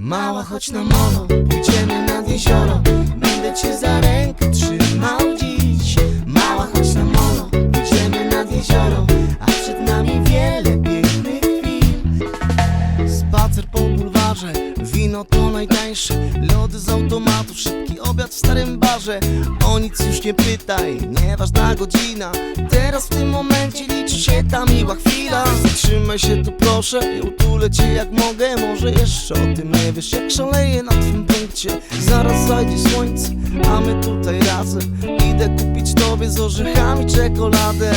Mała, chodź na molo, pójdziemy nad najtańsze Lody z automatu, szybki obiad w starym barze. O nic już nie pytaj, nieważna godzina. Teraz w tym momencie liczy się ta miła chwila. Zatrzymaj się tu proszę, i utulę cię jak mogę. Może jeszcze o tym nie wiesz, jak szaleję na twym punkcie. Zaraz zajdzie słońce, a my tutaj razem. Idę kupić tobie z orzechami czekoladę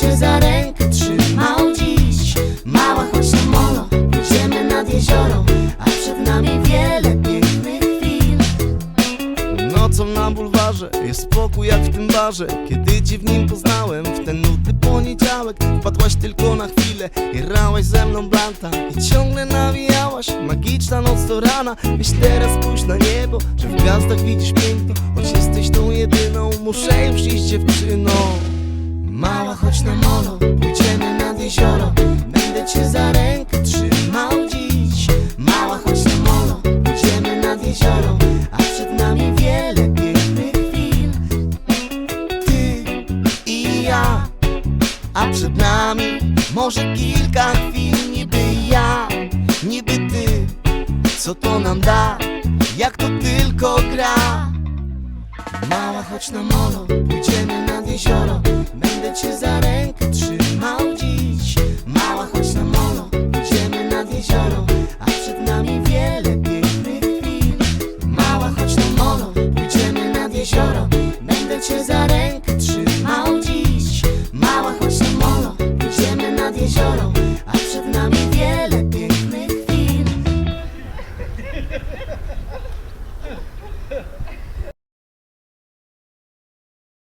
cię za rękę trzymał dziś. Mała, chodź na molo, pójdziemy nad jezioro A przed nami wiele pięknych chwil. Nocą na bulwarze jest spokój jak w tym barze. Kiedy cię w nim poznałem w ten nudny poniedziałek Wpadłaś tylko na chwilę. I rałaś ze mną blanta I ciągle nawijałaś, magiczna noc do rana Weź teraz spójrz na niebo, czy w gwiazdach widzisz piękno. Choć jesteś tą jedyną, muszę już iść dziewczyną Mała, chodź na molo, pójdziemy nad jezioro. Będę cię za rękę trzymał dziś. Mała, chodź na molo, pójdziemy nad jezioro. A przed nami wiele pięknych chwil. Ty i ja. A przed nami może kilka chwil. Niby ja, niby ty. Co to nam da, jak to tylko gra? Mała, chodź na molo, pójdziemy jezioro Będę cię za rękę trzymał dziś. Mała chodź na mono, idziemy nad jezioro. A przed nami wiele pięknych chwil. Mała chodź na mono, idziemy nad jezioro. Będę cię za rękę trzymał dziś. Mała chodź na mono, idziemy nad jezioro. A przed nami wiele